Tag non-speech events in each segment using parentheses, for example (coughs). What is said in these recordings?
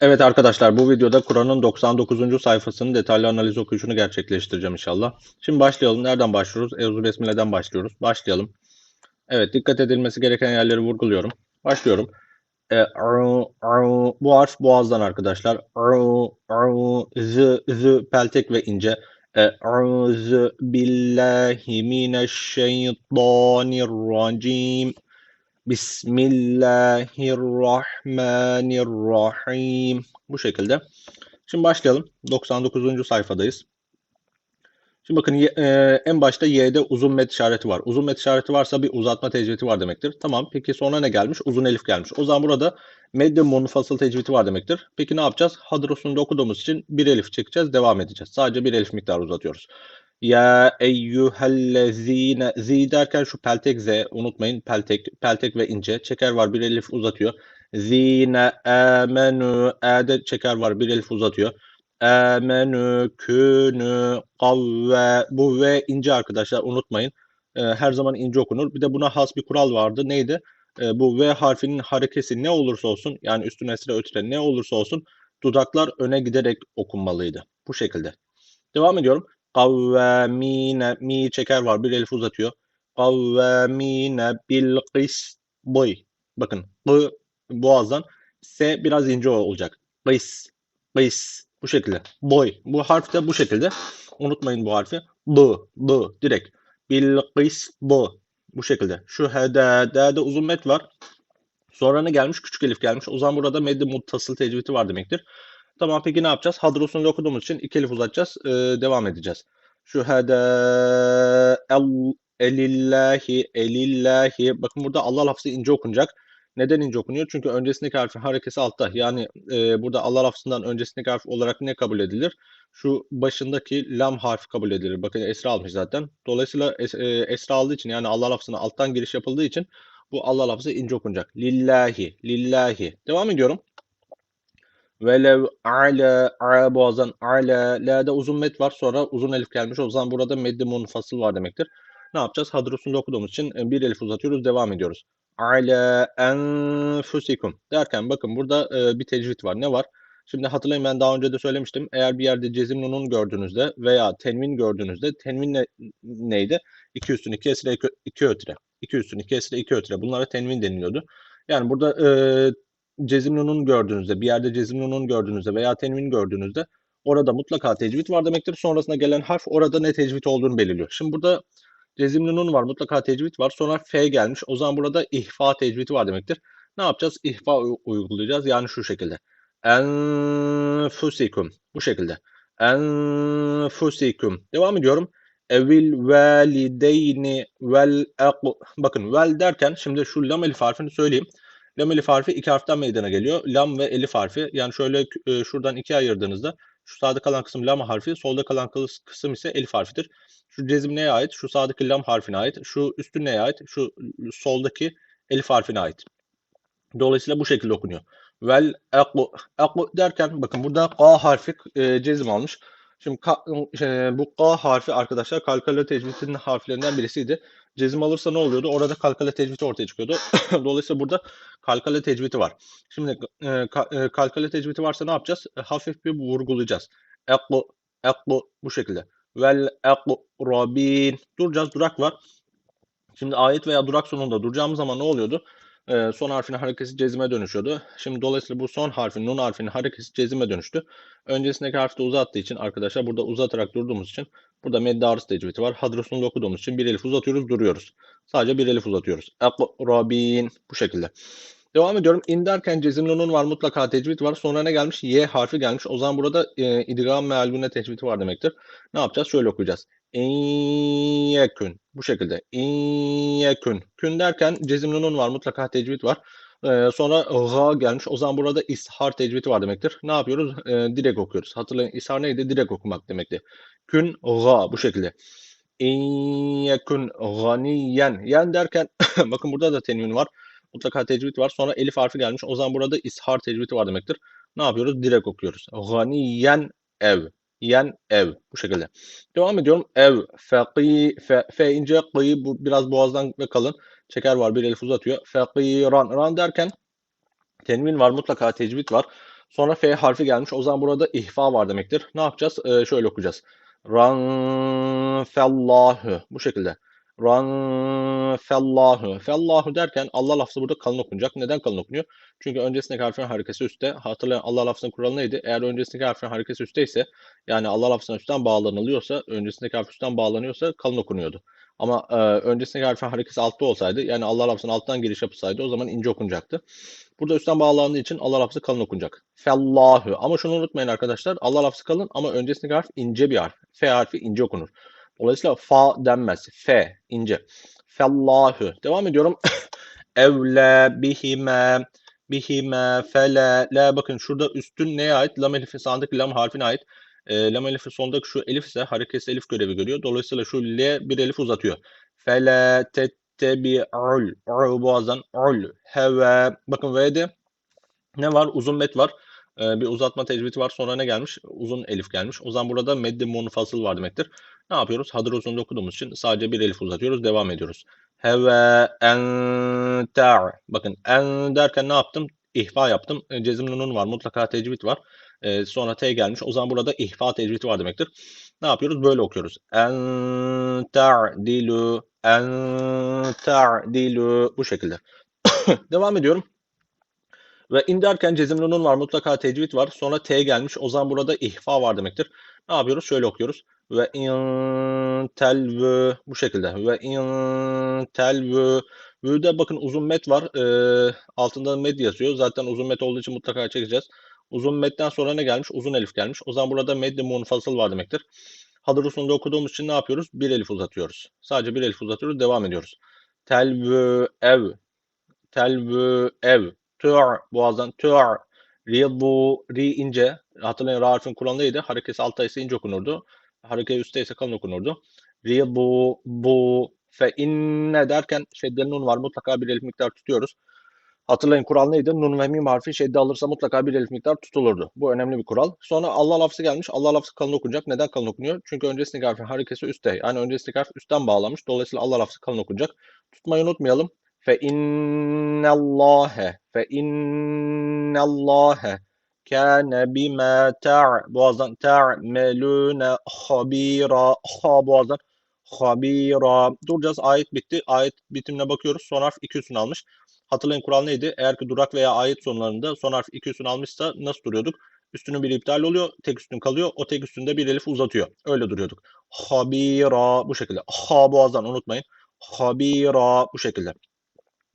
Evet arkadaşlar bu videoda Kur'an'ın 99. sayfasının detaylı analiz okuyuşunu gerçekleştireceğim inşallah. Şimdi başlayalım. Nereden başlıyoruz? Euzu Besmele'den başlıyoruz. Başlayalım. Evet dikkat edilmesi gereken yerleri vurguluyorum. Başlıyorum. E, bu harf boğazdan arkadaşlar. Z, z peltek ve ince. Euzu billahi mineşşeytanirracim. Bismillahirrahmanirrahim. Bu şekilde. Şimdi başlayalım. 99. sayfadayız. Şimdi bakın e, en başta Y'de uzun met işareti var. Uzun met işareti varsa bir uzatma tecvidi var demektir. Tamam. Peki sonra ne gelmiş? Uzun elif gelmiş. O zaman burada medde munfasıl tecvidi var demektir. Peki ne yapacağız? Hadrosunda okuduğumuz için bir elif çekeceğiz. Devam edeceğiz. Sadece bir elif miktarı uzatıyoruz. Ya eyyühellezine zi derken şu peltek z unutmayın peltek peltek ve ince çeker var bir elif uzatıyor. Zine amenu a'de çeker var bir elif uzatıyor. Amenü künü kavve bu ve ince arkadaşlar unutmayın. Ee, her zaman ince okunur. Bir de buna has bir kural vardı. Neydi? Ee, bu V harfinin harekesi ne olursa olsun yani üstüne esre ötüre ne olursa olsun dudaklar öne giderek okunmalıydı. Bu şekilde. Devam ediyorum. Kavvamine mi çeker var. Bir elif uzatıyor. Kavvamine bil qis boy. Bakın bu boğazdan S biraz ince olacak. Qis. Qis. Bu şekilde. Boy. Bu harf de bu şekilde. Unutmayın bu harfi. B. B. Direkt. Bil qis bu. Bu şekilde. Şu hede. D'de uzun met var. Sonra ne gelmiş? Küçük elif gelmiş. O zaman burada medde muttasıl tecvidi var demektir. Tamam peki ne yapacağız? Hadrosunu okuduğumuz için iki elif uzatacağız. Ee, devam edeceğiz. Şu hede el, elillahi elillahi. Bakın burada Allah lafzı ince okunacak. Neden ince okunuyor? Çünkü öncesindeki harfin harekesi altta. Yani e, burada Allah lafzından öncesindeki harf olarak ne kabul edilir? Şu başındaki lam harfi kabul edilir. Bakın esra almış zaten. Dolayısıyla es, e, esra aldığı için yani Allah lafzına alttan giriş yapıldığı için bu Allah lafzı ince okunacak. Lillahi, lillahi. Devam ediyorum. Velev ala, a boğazdan ala, la'da uzun met var sonra uzun elif gelmiş. O zaman burada meddi munfasıl var demektir. Ne yapacağız? Hadrosunda okuduğumuz için e, bir elif uzatıyoruz. Devam ediyoruz. Ala enfusikum derken bakın burada e, bir tecvid var. Ne var? Şimdi hatırlayın ben daha önce de söylemiştim. Eğer bir yerde cezim nunun gördüğünüzde veya tenvin gördüğünüzde tenvin ne, neydi? 2 üstün 2 esre 2 ötre. 2 üstün 2 esre 2 ötre. Bunlara tenvin deniliyordu. Yani burada e, cezim nunun gördüğünüzde, bir yerde cezim nunun gördüğünüzde veya tenvin gördüğünüzde orada mutlaka tecvid var demektir. Sonrasında gelen harf orada ne tecvid olduğunu belirliyor. Şimdi burada cezim nunun var, mutlaka tecvid var. Sonra f gelmiş. O zaman burada ihfa tecvidi var demektir. Ne yapacağız? İhfa uygulayacağız. Yani şu şekilde. Enfusikum. Bu şekilde. Enfusikum. Devam ediyorum. Evil valideyni vel Bakın vel derken şimdi şu lam elif harfini söyleyeyim. Lam elif harfi iki harften meydana geliyor. Lam ve elif harfi. Yani şöyle e, şuradan ikiye ayırdığınızda şu sağda kalan kısım lam harfi, solda kalan kısım ise elif harfidir. Şu cezim neye ait? Şu sağdaki lam harfine ait. Şu üstün neye ait? Şu soldaki elif harfine ait. Dolayısıyla bu şekilde okunuyor. Vel eklu. Eklu derken bakın burada K harfi e, cezim almış. Şimdi ka, e, bu K harfi arkadaşlar kalkale tecvidinin harflerinden birisiydi. Cezim alırsa ne oluyordu? Orada kalkale tecvidi ortaya çıkıyordu. (coughs) Dolayısıyla burada kalkale tecvidi var. Şimdi e, ka, e, kalkale tecvidi varsa ne yapacağız? E, hafif bir vurgulayacağız. Eklu, eklu bu şekilde. Vel ekrabin. Duracağız. Durak var. Şimdi ayet veya durak sonunda duracağımız zaman ne oluyordu? Ee, son harfin harekesi cezime dönüşüyordu. Şimdi dolayısıyla bu son harfin, nun harfinin harekesi cezime dönüştü. Öncesindeki harfi de uzattığı için arkadaşlar burada uzatarak durduğumuz için burada medde arız tecvidi var. Hadrosunu okuduğumuz için bir elif uzatıyoruz, duruyoruz. Sadece bir elif uzatıyoruz. Ekrabin bu şekilde. Devam ediyorum. İn derken cezim nunun var mutlaka tecvid var. Sonra ne gelmiş? Y harfi gelmiş. O zaman burada e, idgam mealgune tecvidi var demektir. Ne yapacağız? Şöyle okuyacağız. İyyekün. Bu şekilde. İyyekün. Kün derken cezim nunun var mutlaka tecvid var. Ee, sonra ga gelmiş. O zaman burada ishar tecvidi var demektir. Ne yapıyoruz? Ee, direkt okuyoruz. Hatırlayın ishar neydi? Direkt okumak demekti. Kün ga bu şekilde. İyyekün ganiyen. Yen derken (coughs) bakın burada da tenvin var mutlaka tecvid var. Sonra elif harfi gelmiş. O zaman burada ishar tecvidi var demektir. Ne yapıyoruz? Direkt okuyoruz. Ganiyen ev. Yen ev. Bu şekilde. Devam ediyorum. Ev. Feqi. Fe, fe ince. Qi. Bu biraz boğazdan ve kalın. Çeker var. Bir elif uzatıyor. Feqiran. Ran derken tenvin var. Mutlaka tecvid var. Sonra F harfi gelmiş. O zaman burada ihfa var demektir. Ne yapacağız? Ee, şöyle okuyacağız. Ran fellahu. Bu şekilde. Ran fellahu. Fellahu derken Allah lafzı burada kalın okunacak. Neden kalın okunuyor? Çünkü öncesindeki harfin harekesi üstte. Hatırlayın Allah lafzının kuralı neydi? Eğer öncesindeki harfin harekesi üstte ise yani Allah lafzına üstten bağlanılıyorsa, öncesindeki harf üstten bağlanıyorsa kalın okunuyordu. Ama e, öncesindeki harfin harekesi altta olsaydı yani Allah lafzının alttan giriş yapılsaydı o zaman ince okunacaktı. Burada üstten bağlandığı için Allah lafzı kalın okunacak. Fellahu. Ama şunu unutmayın arkadaşlar. Allah lafzı kalın ama öncesindeki harf ince bir harf. F harfi ince okunur. Dolayısıyla fa denmez. F ince. Fellahu. Devam ediyorum. (laughs) Evle bihime bihime fele la bakın şurada üstün neye ait? Lam elifi sağındaki lam harfine ait. E, lam elifi sondaki şu elif ise hareketsiz elif görevi görüyor. Dolayısıyla şu l bir elif uzatıyor. Fele tettebi'ul. Ul boğazdan ul. Heve. Bakın V'de ne var? Uzun met var. Ee, bir uzatma tecvidi var. Sonra ne gelmiş? Uzun elif gelmiş. O zaman burada meddi munfasıl var demektir. Ne yapıyoruz? Hadır uzun okuduğumuz için sadece bir elif uzatıyoruz. Devam ediyoruz. Heve en ta' Bakın en derken ne yaptım? İhfa yaptım. E, Cezimli nun var. Mutlaka tecvid var. Ee, sonra T gelmiş. O zaman burada ihfa tecvidi var demektir. Ne yapıyoruz? Böyle okuyoruz. En ta'dilu en ta'dilu bu şekilde. (coughs) Devam ediyorum. Ve in derken cezimli var. Mutlaka tecvid var. Sonra T gelmiş. O zaman burada ihfa var demektir. Ne yapıyoruz? Şöyle okuyoruz. Ve in telvü bu şekilde. Ve in telvü V'de bakın uzun met var. Ee, altında med yazıyor. Zaten uzun met olduğu için mutlaka çekeceğiz. Uzun metten sonra ne gelmiş? Uzun elif gelmiş. O zaman burada meddi munfasıl var demektir. Hadır okuduğumuz için ne yapıyoruz? Bir elif uzatıyoruz. Sadece bir elif uzatıyoruz. Devam ediyoruz. Telvü ev. Telvü ev. Tür. Boğazdan tür. Ridu. Ri ince. Hatırlayın ra harfin kuralı neydi? Harekesi altta ise ince okunurdu. Hareket üstte ise kalın okunurdu. Ridu. Bu. Fe inne derken şeddeli nun var. Mutlaka bir elif miktar tutuyoruz. Hatırlayın kural neydi? Nun ve mim harfi şedde alırsa mutlaka bir elif miktar tutulurdu. Bu önemli bir kural. Sonra Allah lafzı gelmiş. Allah lafzı kalın okunacak. Neden kalın okunuyor? Çünkü öncesindeki harfin harekesi üstte. Yani öncesindeki harf üstten bağlamış. Dolayısıyla Allah lafzı kalın okunacak. Tutmayı unutmayalım. Fe innallâhe fe innallâhe kâne bimâ boğazdan ta'melûne habîrâ ha boğazdan habîrâ duracağız. Ayet bitti. Ayet bitimine bakıyoruz. Son harf iki üstünü almış. Hatırlayın kural neydi? Eğer ki durak veya ayet sonlarında son harf iki üstünü almışsa nasıl duruyorduk? Üstünün biri iptal oluyor, tek üstün kalıyor. O tek üstünde bir elif uzatıyor. Öyle duruyorduk. Habira bu şekilde. Ha boğazdan unutmayın. Habira bu şekilde.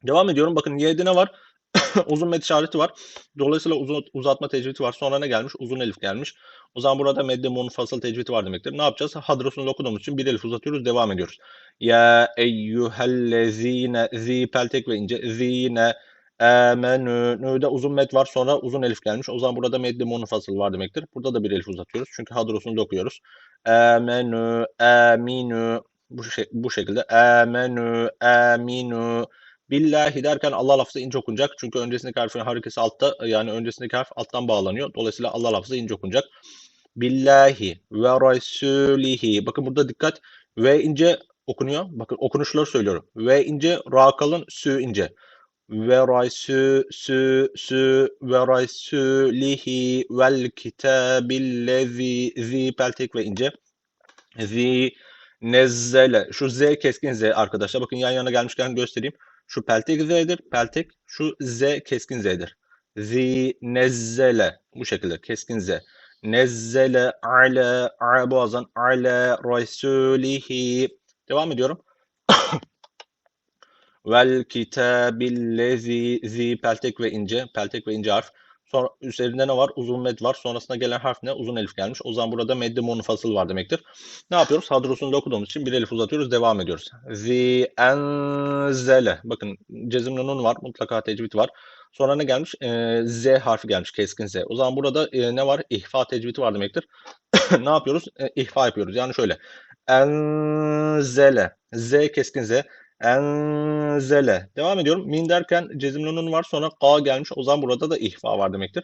Devam ediyorum. Bakın Y'de var? (coughs) uzun med işareti var. Dolayısıyla uzun, uzatma tecvidi var. Sonra ne gelmiş? Uzun elif gelmiş. O zaman burada medde munfasıl tecvidi var demektir. Ne yapacağız? Hadrosunu okuduğumuz için bir elif uzatıyoruz. Devam ediyoruz. Ya eyyühellezine zi peltek ve ince zine amenü nü'de uzun met var. Sonra uzun elif gelmiş. O zaman burada medde munfasıl var demektir. Burada da bir elif uzatıyoruz. Çünkü hadrosunu okuyoruz. Amenü aminu bu, şey, bu şekilde amenü aminu Billahi derken Allah lafzı ince okunacak. Çünkü öncesindeki harfin harekesi altta yani öncesindeki harf alttan bağlanıyor. Dolayısıyla Allah lafzı ince okunacak. Billahi ve rasulihi. Bakın burada dikkat. Ve ince okunuyor. Bakın okunuşları söylüyorum. Ve ince, ra kalın, sü ince. Ve rasu sü sü ve rasulihi vel kitabillezi zi peltek ve ince. Zi nezzele. Şu z keskin z arkadaşlar. Bakın yan yana gelmişken göstereyim. Şu peltek z'dir. Peltek şu z keskin z'dir. Zi nezzele. Bu şekilde keskin z. Nezzele ala a boğazdan ala rasulihi. Devam ediyorum. (coughs) Vel kitabillezi zi peltek ve ince. Peltek ve ince harf. Sonra üzerinde ne var? Uzun med var. Sonrasında gelen harf ne? Uzun elif gelmiş. O zaman burada meddi munfasıl var demektir. Ne yapıyoruz? Hadrosunu okuduğumuz için bir elif uzatıyoruz. Devam ediyoruz. Zi enzele. Bakın cezimli nun var. Mutlaka tecvid var. Sonra ne gelmiş? Ee, Z harfi gelmiş. Keskin Z. O zaman burada e, ne var? İhfa tecvidi var demektir. (coughs) ne yapıyoruz? E, ihfa yapıyoruz. Yani şöyle. Enzele. Z keskin Z. Enzele. Devam ediyorum. Min derken cezimli nun var. Sonra ka gelmiş. O zaman burada da ihfa var demektir.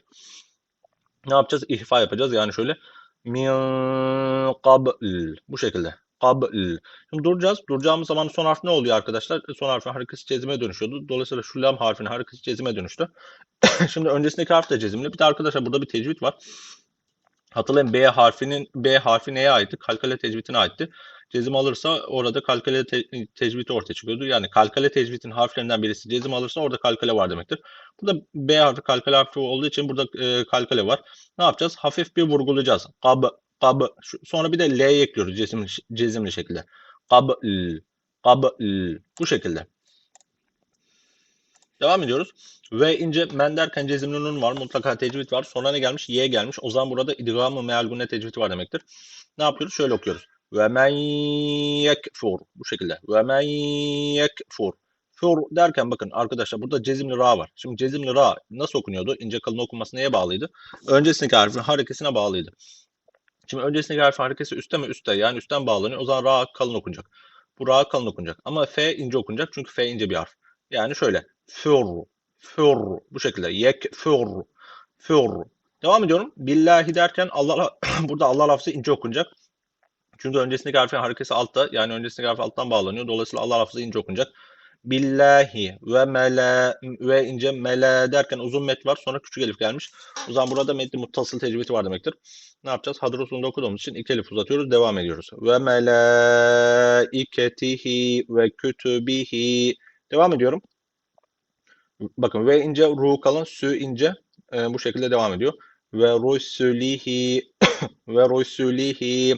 Ne yapacağız? İhfa yapacağız. Yani şöyle. Min qabl. Bu şekilde. Kabl. Şimdi duracağız. Duracağımız zaman son harf ne oluyor arkadaşlar? Son harfin harekesi cezime dönüşüyordu. Dolayısıyla şu lam harfinin harekesi cezime dönüştü. (coughs) Şimdi öncesindeki harf de cezimli. Bir de arkadaşlar burada bir tecvid var. Hatırlayın B harfinin B harfi neye aitti? Kalkale tecvidine aitti. Cezim alırsa orada kalkale te tecvidi ortaya çıkıyordu. Yani kalkale tecvidin harflerinden birisi cezim alırsa orada kalkale var demektir. Burada B harfi kalkale harfi olduğu için burada e, kalkale var. Ne yapacağız? Hafif bir vurgulayacağız. Kab, kab. Sonra bir de L ekliyoruz cezimli, cezimli şekilde. Kab, kab. Bu şekilde. Devam ediyoruz. Ve ince men derken cezimli nun var. Mutlaka tecvid var. Sonra ne gelmiş? Y gelmiş. O zaman burada idgamı mealgune tecvidi var demektir. Ne yapıyoruz? Şöyle okuyoruz. Ve men yekfur. Bu şekilde. Ve men yekfur. Fur derken bakın arkadaşlar burada cezimli ra var. Şimdi cezimli ra nasıl okunuyordu? İnce kalın okunması neye bağlıydı? Öncesindeki harfin harekesine bağlıydı. Şimdi öncesindeki harfin harekesi üstte mi? Üstte. Yani üstten bağlanıyor. O zaman ra kalın okunacak. Bu ra kalın okunacak. Ama f ince okunacak. Çünkü f ince bir harf. Yani şöyle. Fur. Fur. Bu şekilde. Yek fur. Fur. Devam ediyorum. Billahi derken Allah (clears throat) burada Allah lafzı ince okunacak. Çünkü öncesindeki harfin harekesi altta. Yani öncesindeki harf alttan bağlanıyor. Dolayısıyla Allah lafzı ince okunacak. Billahi ve mele ve ince mele derken uzun met var. Sonra küçük elif gelmiş. O zaman burada metni muttasıl tecvidi var demektir. Ne yapacağız? Hadır usulünde okuduğumuz için iki elif uzatıyoruz. Devam ediyoruz. Ve melaiketihi ve kütübihi. Devam ediyorum. Bakın ve ince ru kalın sü ince e, bu şekilde devam ediyor. Ve rusulihi (coughs) ve rusulihi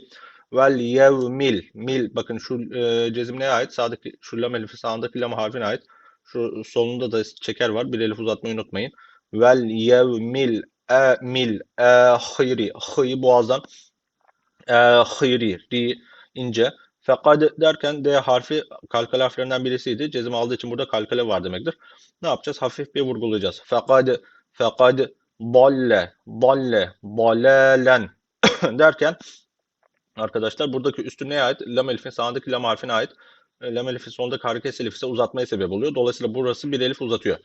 vel yevmil mil bakın şu e, cezim neye ait? Sağdaki şu lam elifi sağındaki lam harfine ait. Şu solunda da çeker var. Bir elif uzatmayı unutmayın. Vel yevmil e mil e hayri hıyı boğazdan e hayri ri ince Fekad derken D harfi kalkale harflerinden birisiydi. Cezim aldığı için burada kalkale var demektir. Ne yapacağız? Hafif bir vurgulayacağız. Fekad, fekad, dalle, dalle, dalelen (coughs) derken arkadaşlar buradaki üstü neye ait? Lam elifin sağındaki lam harfine ait. Lam elifin sonundaki hareket elif ise uzatmaya sebep oluyor. Dolayısıyla burası bir elif uzatıyor.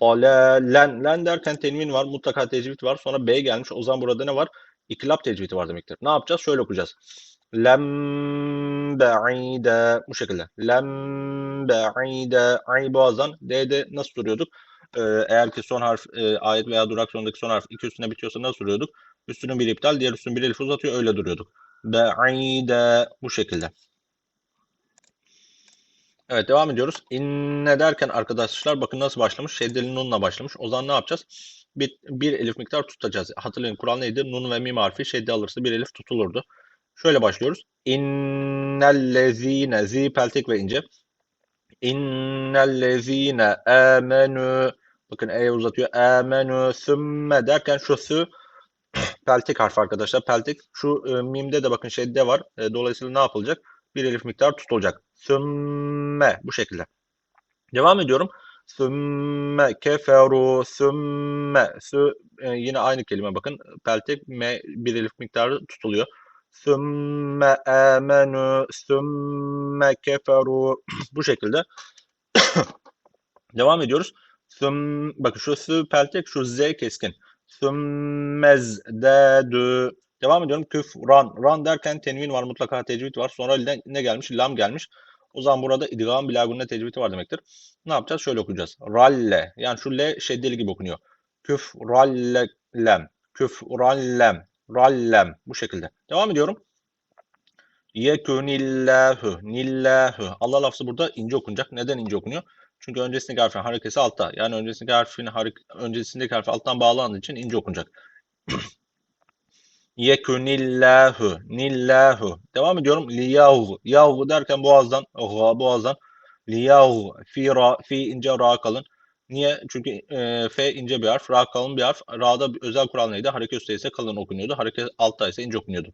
Dalelen, len derken tenvin var. Mutlaka tecvid var. Sonra B gelmiş. O zaman burada ne var? İkilap tecvidi var demektir. Ne yapacağız? Şöyle okuyacağız. Lem ba'ide bu şekilde. Lem ba'ide ay boğazdan D'de nasıl duruyorduk? Ee, eğer ki son harf e, ayet veya durak sonundaki son harf iki üstüne bitiyorsa nasıl duruyorduk? Üstünün bir iptal, diğer üstünün bir elif uzatıyor öyle duruyorduk. Ba'ide bu şekilde. Evet devam ediyoruz. İnne derken arkadaşlar bakın nasıl başlamış? Şeddeli nunla başlamış. O zaman ne yapacağız? Bir, bir elif miktar tutacağız. Hatırlayın kural neydi? Nun ve mim harfi şeddi alırsa bir elif tutulurdu. Şöyle başlıyoruz. İnnellezine zi peltek ve ince. İnnellezine amenu bakın e uzatıyor. Amenu sümme derken şu sü peltek harfi arkadaşlar. Peltek şu e, mimde de bakın şedde var. E, dolayısıyla ne yapılacak? Bir elif miktar tutulacak. Sümme bu şekilde. Devam ediyorum. Sümme keferu sümme sü, e, yine aynı kelime bakın. Peltek me bir elif miktarı tutuluyor. Sümme amenu sümme keferu (clears throat) bu şekilde (clears throat) devam ediyoruz. Süm, bakın şu sü peltek şu z keskin. Sümmez dedü devam ediyorum. Küf ran. Derken tenvin var mutlaka tecvid var. Sonra ne, ne gelmiş? Lam gelmiş. O zaman burada idgam bilagunne tecvidi var demektir. Ne yapacağız? Şöyle okuyacağız. Ralle. Yani şu le şeddeli gibi okunuyor. Küf ralle lem. Küf rallem bu şekilde. Devam ediyorum. Yekunillahu nillahu. Allah lafzı burada ince okunacak. Neden ince okunuyor? Çünkü öncesindeki harfin harekesi altta. Yani öncesindeki harfin öncesindeki harfi alttan bağlandığı için ince okunacak. (clears throat) Yekunillahu nillahu. Devam ediyorum. Liyahu. Yahu derken boğazdan, oh, boğazdan. Liyahu. Fi ra, fi ince ra kalın. Niye? Çünkü e, F ince bir harf, Ra kalın bir harf. Ra'da bir özel kural neydi? Hareket üstte ise kalın okunuyordu. Hareket altta ise ince okunuyordu.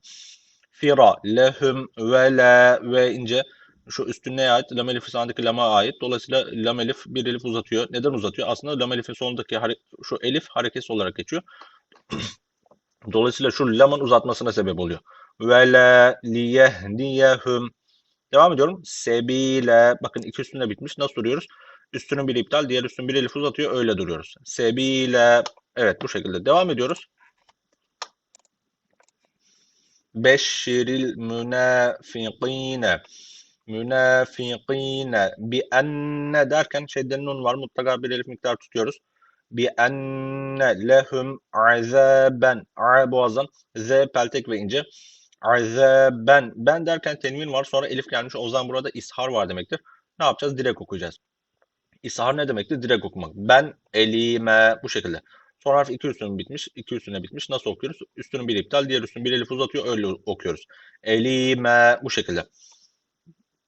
Fira, lehum, ve la ve ince. Şu üstün ait? Lam elifi sağındaki lama ait. Dolayısıyla lam elif bir elif uzatıyor. Neden uzatıyor? Aslında lam elifin sonundaki şu elif hareketsiz olarak geçiyor. (clears throat) Dolayısıyla şu lamın uzatmasına sebep oluyor. Ve la liyehdiyehum. Devam ediyorum. Sebile. Bakın iki üstünde bitmiş. Nasıl duruyoruz? Üstünün bir iptal, diğer üstün bir elif uzatıyor. Öyle duruyoruz. Sebile. Evet bu şekilde devam ediyoruz. beşşiril münafikine münafikine bi enne derken şeyden nun var mutlaka bir elif miktar tutuyoruz. Bi enne lehum azaben a boğazdan z peltek ve ince azaben ben derken tenvin var sonra elif gelmiş o zaman burada ishar var demektir. Ne yapacağız? Direkt okuyacağız. İshar ne demektir? Direkt okumak. Ben elime bu şekilde. Son harf iki üstüne bitmiş. iki üstüne bitmiş. Nasıl okuyoruz? Üstünün bir iptal, diğer üstünün bir elif uzatıyor. Öyle okuyoruz. Elime bu şekilde.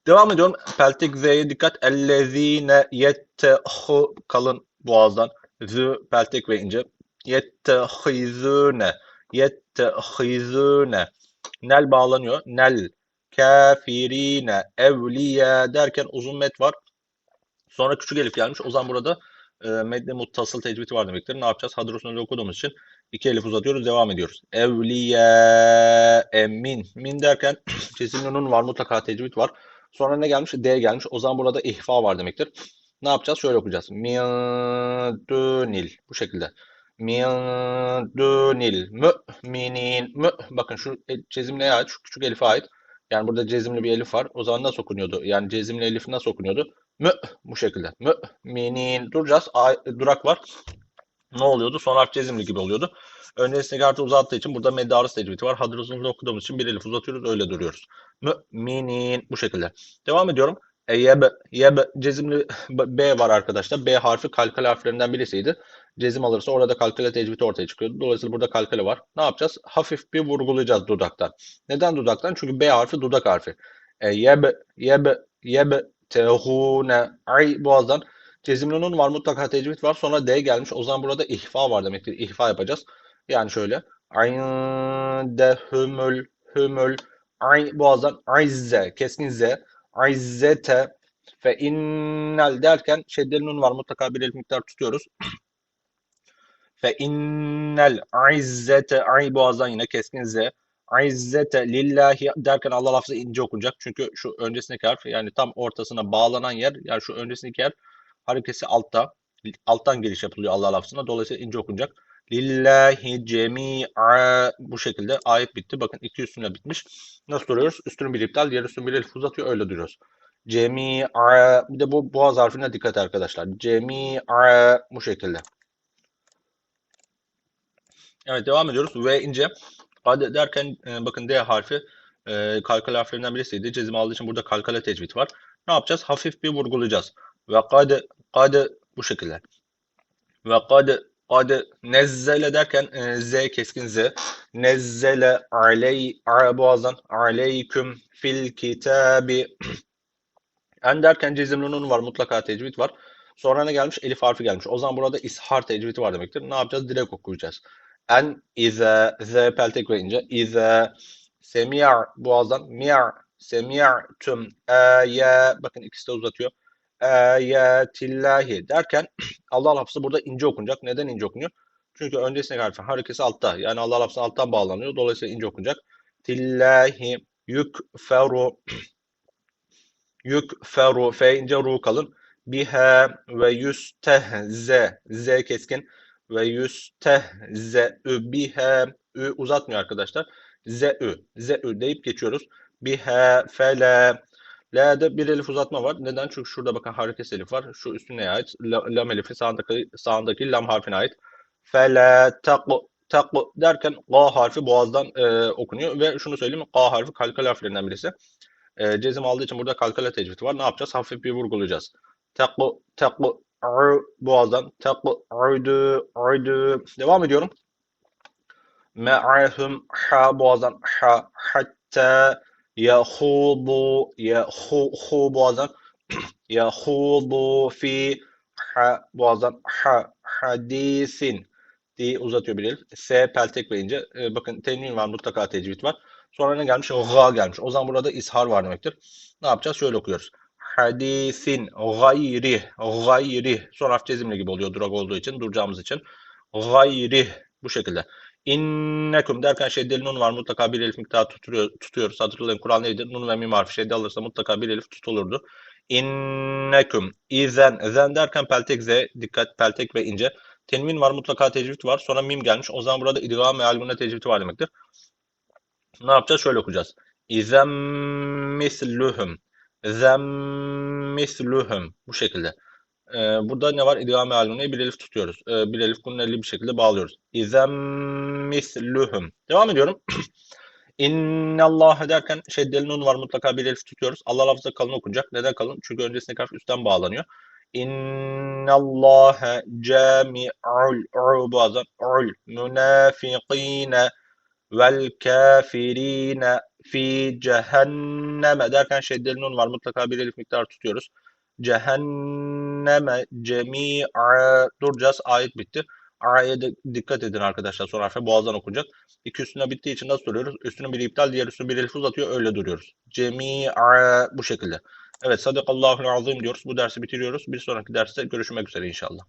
Devam ediyorum. Peltek Z'ye dikkat. Ellezine yettehu kalın boğazdan. Z peltek ve ince. Yettehizune. Yettehizune. Nel bağlanıyor. Nel kafirine evliye derken uzun met var. Sonra küçük elif gelmiş. O zaman burada e, medde muttasıl tecvidi var demektir. Ne yapacağız? Hadrosunu okuduğumuz için iki elif uzatıyoruz. Devam ediyoruz. Evliye emin. Min derken (clears throat) kesin var. Mutlaka tecvid var. Sonra ne gelmiş? D gelmiş. O zaman burada ihfa var demektir. Ne yapacağız? Şöyle okuyacağız. Min dünil. Bu şekilde. Min dünil müminin. Mü. Bakın şu cezim neye ait? Şu küçük elife ait. Yani burada cezimli bir elif var. O zaman nasıl okunuyordu? Yani cezimli elif nasıl okunuyordu? Mü bu şekilde. Müminin duracağız. A, durak var. Ne oluyordu? Son harf cezimli gibi oluyordu. Öncesindeki harfi uzattığı için burada meddarı tecvidi var. Hadrosunu okuduğumuz için bir elif uzatıyoruz. Öyle duruyoruz. Müminin bu şekilde. Devam ediyorum. E, yeb, yeb cezimli B var arkadaşlar. B harfi kalkale harflerinden birisiydi. Cezim alırsa orada kalkale tecvidi ortaya çıkıyordu. Dolayısıyla burada kalkale var. Ne yapacağız? Hafif bir vurgulayacağız dudaktan. Neden dudaktan? Çünkü B harfi dudak harfi. E, yeb, yeb, yeb, tehune, ay boğazdan. Cezimli nun var mutlaka tecvid var. Sonra D gelmiş. O zaman burada ihfa var demektir. İhfa yapacağız. Yani şöyle. Hümül ay boğazdan ayze keskin z izzete fe innel derken şeddeli nun var mutlaka bir miktar tutuyoruz. (clears throat) fe innel izzete ay boğazdan yine keskin z izzete lillahi derken Allah lafzı ince okunacak. Çünkü şu öncesindeki harf yani tam ortasına bağlanan yer yani şu öncesindeki yer harekesi altta. Alttan giriş yapılıyor Allah lafzına. Dolayısıyla ince okunacak. Lillahi cemi'a bu şekilde ayet bitti. Bakın iki üstüne bitmiş. Nasıl duruyoruz? Üstünün bir iptal, diğer üstünün bir elif uzatıyor. Öyle duruyoruz. Cemi'a bir de bu boğaz harfine dikkat arkadaşlar. Cemi'a bu şekilde. Evet devam ediyoruz. V ince. Hadi derken e, bakın D harfi e, kalkale harflerinden birisiydi. Cezim aldığı için burada kalkale tecvid var. Ne yapacağız? Hafif bir vurgulayacağız. Ve kad kad bu şekilde. Ve kad kad nezzele derken e, z keskin z. Nezzele aley boğazdan aleyküm fil kitabi. En derken cezimli nun var. Mutlaka tecvid var. Sonra ne gelmiş? Elif harfi gelmiş. O zaman burada ishar tecvidi var demektir. Ne yapacağız? Direkt okuyacağız. En ize z peltek verince ize semi'a boğazdan mi'a semi'tum aya bakın ikisi de uzatıyor ayatillahi derken (clears throat) Allah lafzı burada ince okunacak. Neden ince okunuyor? Çünkü öncesindeki harfin harekesi altta. Yani Allah lafzı alttan bağlanıyor. Dolayısıyla ince okunacak. Tillahi yukferu (clears throat) yukferu fe ince ru kalın. Biha ve yüstehze z keskin ve yüstehze biha ü uzatmıyor arkadaşlar. Ze'ü ze'ü deyip geçiyoruz. Biha fele L'de bir elif uzatma var. Neden? Çünkü şurada bakın hareket elif var. Şu üstüne ait. Lam elifi sağındaki, sağındaki lam harfine ait. Fele taku taku derken K harfi boğazdan e, okunuyor. Ve şunu söyleyeyim. K harfi kalkal harflerinden birisi. E, cezim aldığı için burada kalkale tecvidi var. Ne yapacağız? Hafif bir vurgulayacağız. Taku taku boğazdan taku uydu uydu devam ediyorum. Me'ahum ha boğazdan ha hatta yahudu yahu hu boğazdan yahudu (clears throat) fi ha boğazdan ha hadisin diye uzatıyor bir elif. S peltek verince e, bakın tenvin var mutlaka tecvid var. Sonra ne gelmiş? Ga gelmiş. O zaman burada ishar var demektir. Ne yapacağız? Şöyle okuyoruz. Hadisin gayri gayri son harf cezimli gibi oluyor durak olduğu için duracağımız için. Gayri bu şekilde. İnnekum derken şeddeli nun var. Mutlaka bir elif miktarı tutuyor, tutuyoruz. Hatırlayın Kur'an neydi? Nun ve mim harfi şedde alırsa mutlaka bir elif tutulurdu. İnnekum. İzen. Zen derken peltek z. Dikkat peltek ve ince. Tenvin var mutlaka tecvid var. Sonra mim gelmiş. O zaman burada idgam ve albune tecvidi var demektir. Ne yapacağız? Şöyle okuyacağız. İzem misluhum. Zem misluhum. Bu şekilde. Ee, burada ne var? İdgam-ı bir elif tutuyoruz. Ee, bir elif kunneli bir şekilde bağlıyoruz. İzem misluhum. Devam ediyorum. (clears throat) İnnallâhe derken şeddeli nun var mutlaka bir elif tutuyoruz. Allah lafızda kalın okunacak. Neden kalın? Çünkü öncesindeki harf üstten bağlanıyor. İnnallâhe cami'ul u bazen ul münafikîne vel kafirine fi cehenneme derken şeddeli nun var. Mutlaka bir elif miktarı tutuyoruz. Cehenneme cemi'a duracağız. Ayet bitti. A'ya dikkat edin arkadaşlar. Son harfe boğazdan okunacak. İki üstüne bittiği için nasıl duruyoruz? Üstünün biri iptal, diğer üstünün bir elif uzatıyor. Öyle duruyoruz. Cemi'a bu şekilde. Evet, sadakallahul azim diyoruz. Bu dersi bitiriyoruz. Bir sonraki derste görüşmek üzere inşallah.